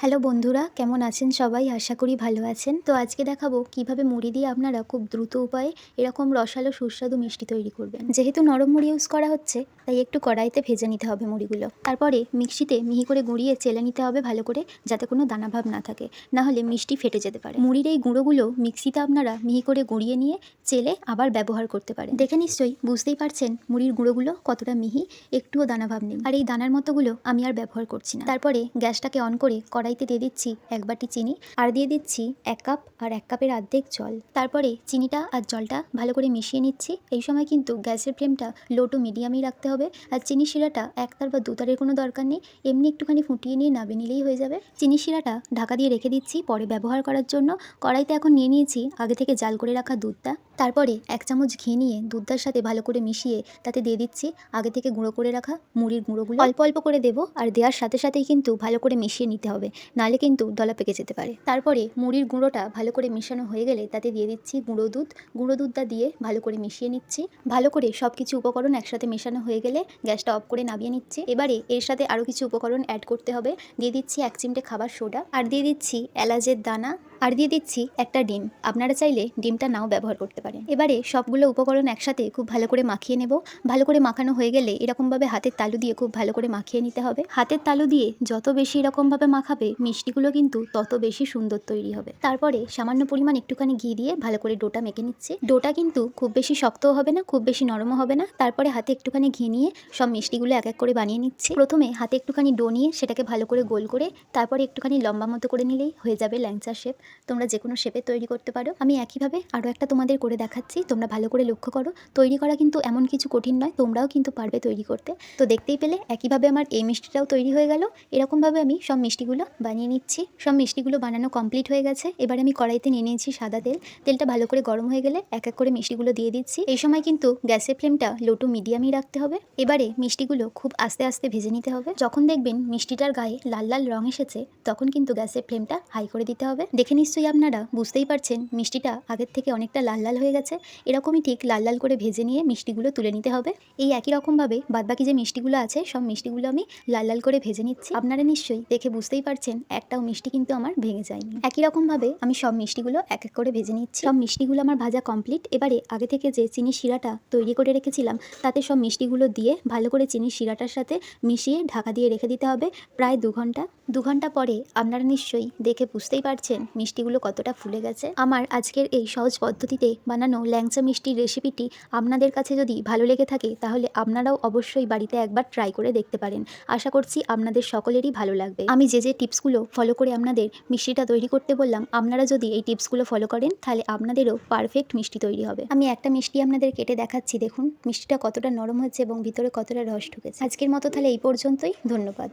Hello বন্ধুরা, কেমন আছেন সবাই? আশা করি ভালো আছেন। তো আজকে দেখাবো কীভাবে মুড়ি দিয়ে আপনারা খুব দ্রুত উপায়ে এরকম রসালো, সুস্বাদু মিষ্টি তৈরি করবেন। যেহেতু নরম মুড়ি ইউজ করা হচ্ছে, তাই একটু কড়াইতে ভেজে নিতে হবে মুড়িগুলো। তারপরে মিক্সিতে মিহি করে গুঁড়িয়ে চেলে নিতে হবে ভালো করে, যাতে কোনো দানাভাব না থাকে। না হলে মিষ্টি ফেটে যেতে পারে। মুড়ির এই গুঁড়োগুলো মিক্সিতে আপনারা মিহি করে গুঁড়িয়ে নিয়ে চেলে আবার ব্যবহার করতে পারেন। দেখে নিশ্চয়ই বুঝতেই পারছেন মুড়ির গুঁড়োগুলো কতটা মিহি, একটুও দানাভাব নেই। আর এই দানার মতোগুলো আমি আর ব্যবহার করছি না। তারপরে গ্যাসটাকে অন করে কড়াইতে দিয়ে দিচ্ছি এক বাটি চিনি আর দিয়ে দিচ্ছি এক কাপ আর এক কাপের অর্ধেক জল। তারপরে চিনিটা আর জলটা ভালো করে মিশিয়ে নিচ্ছি। এই সময় কিন্তু গ্যাসের ফ্লেমটা লো টু মিডিয়ামেই রাখতে হবে। আর চিনি শিরাটা একতার বা দুতারের কোনো দরকার নেই। এমনি একটুখানি ফুটিয়ে নিয়ে নাবে নিলেই হয়ে যাবে। চিনি শিরাটা ঢাকা দিয়ে রেখে দিচ্ছি পরে ব্যবহার করার জন্য। কড়াইতে এখন নিয়ে নিয়েছি আগে থেকে জাল করে রাখা দুধটা। তারপরে এক চামচ ঘি নিয়ে দুধটার সাথে ভালো করে মিশিয়ে তাতে দিয়ে দিচ্ছি আগে থেকে গুঁড়ো করে রাখা মুড়ির গুঁড়োগুলো। অল্প অল্প করে দেবো আর দেওয়ার সাথে সাথেই কিন্তু ভালো করে মিশিয়ে নিতে হবে। নালে কিন্তু দলা পেকে যেতে পারে। তারপরে মুড়ির গুঁড়োটা ভালো করে মেশানো হয়ে গেলে তাতে দিয়ে দিচ্ছি গুঁড়ো দুধ। গুঁড়ো দুধটা দিয়ে ভালো করে মিশিয়ে নিচ্ছি। ভালো করে সব কিছু উপকরণ একসাথে মেশানো হয়ে গেলে গ্যাসটা অফ করে নামিয়ে নিচ্ছি। এবারে এর সাথে আরও কিছু উপকরণ অ্যাড করতে হবে। দিয়ে দিচ্ছি এক চিমটে খাবার সোডা। আর দিয়ে দিচ্ছি এলাচের দানা। আর দিয়ে দিচ্ছি একটা ডিম। আপনারা চাইলে ডিমটা নাও ব্যবহার করতে পারেন। এবারে সবগুলো উপকরণ একসাথে খুব ভালো করে মাখিয়ে নেব। ভালো করে মাখানো হয়ে গেলে এরকমভাবে হাতের তালু দিয়ে খুব ভালো করে মাখিয়ে নিতে হবে। হাতের তালু দিয়ে যত বেশি এরকমভাবে মাখাবে, মিষ্টিগুলো কিন্তু তত বেশি সুন্দর তৈরি হবে। তারপরে সামান্য পরিমাণ একটুখানি ঘি দিয়ে ভালো করে ডোটা মেখে নিচ্ছে। ডোটা কিন্তু খুব বেশি শক্তও হবে না, খুব বেশি নরমও হবে না। তারপরে হাতে একটুখানি ঘি নিয়ে সব মিষ্টিগুলো এক এক করে বানিয়ে নিচ্ছি। প্রথমে হাতে একটুখানি ডো নিয়ে সেটাকে ভালো করে গোল করে তারপরে একটুখানি লম্বা মতো করে নিলেই হয়ে যাবে ল্যাংচা শেপ। তোমরা যে কোনো শেপে তৈরি করতে পারো। আমি একইভাবে আরও একটা তোমাদের করে দেখাচ্ছি। তোমরা ভালো করে লক্ষ্য করো। তৈরি করা কিন্তু এমন কিছু কঠিন নয়, তোমরাও কিন্তু পারবে তৈরি করতে। তো দেখতেই পেলে একইভাবে আমার এই মিষ্টিটাও তৈরি হয়ে গেল। এরকমভাবে আমি সব মিষ্টিগুলো বানিয়ে নিচ্ছি। সব মিষ্টিগুলো বানানো কমপ্লিট হয়ে গেছে। এবার আমি কড়াইতে নিয়ে নিয়েছি সাদা তেল। তেলটা ভালো করে গরম হয়ে গেলে এক এক করে মিষ্টিগুলো দিয়ে দিচ্ছি। এই সময় কিন্তু গ্যাসের ফ্লেমটা লো টু মিডিয়ামই রাখতে হবে। এবারে মিষ্টিগুলো খুব আস্তে আস্তে ভেজে নিতে হবে। যখন দেখবেন মিষ্টিটার গায়ে লাল লাল রং এসেছে, তখন কিন্তু গ্যাসের ফ্লেমটা হাই করে দিতে হবে। দেখে নিশ্চয়ই আপনারা, বুঝতেই পারছেন, মিষ্টিটা আগের থেকে অনেকটা লাল লাল হয়ে গেছে, এরকমই ঠিক লাল লাল করে ভেজে নিয়ে মিষ্টিগুলো তুলে নিতে হবে। এই একই রকমভাবে বাদবাকি যে মিষ্টিগুলো আছে, সব মিষ্টিগুলো আমি লাল লাল করে ভেজে নিচ্ছি। আপনারা নিশ্চয়ই দেখে বুঝতেই পারছেন, একটাও মিষ্টি কিন্তু আমার ভেঙে যায়নি। একই রকমভাবে আমি সব মিষ্টিগুলো এক এক করে ভেজে নিচ্ছি। সব মিষ্টিগুলো আমার ভাজা কমপ্লিট এবারে আগে থেকে যে চিনি শিরাটা তৈরি করে রেখেছিলাম, তাতে সব মিষ্টিগুলো দিয়ে ভালো করে চিনি শিরাটার সাথে মিশিয়ে ঢাকা দিয়ে রেখে দিতে হবে প্রায় দু ঘণ্টা। দু ঘণ্টা পরে আপনারা নিশ্চয়ই দেখে বুঝতেই পারছেন মিষ্টিগুলো কতটা ফুলে গেছে। আমার আজকের এই সহজ পদ্ধতিতে বানানো ল্যাংচা মিষ্টির রেসিপিটি আপনাদের কাছে যদি ভালো লেগে থাকে, তাহলে আপনারাও অবশ্যই বাড়িতে একবার ট্রাই করে দেখতে পারেন। আশা করছি আপনাদের সকলেরই ভালো লাগবে। আমি যে যে টিপসগুলো ফলো করে আপনাদের মিষ্টিটা তৈরি করতে বললাম, আপনারা যদি এই টিপসগুলো ফলো করেন, তাহলে আপনাদেরও পারফেক্ট মিষ্টি তৈরি হবে। আমি একটা মিষ্টি আপনাদের কেটে দেখাচ্ছি, দেখুন। মিষ্টিটা কতটা নরম হচ্ছে এবং ভিতরে কতটা রস ঢুকেছে। আজকের মতো তাহলে এই পর্যন্তই। ধন্যবাদ।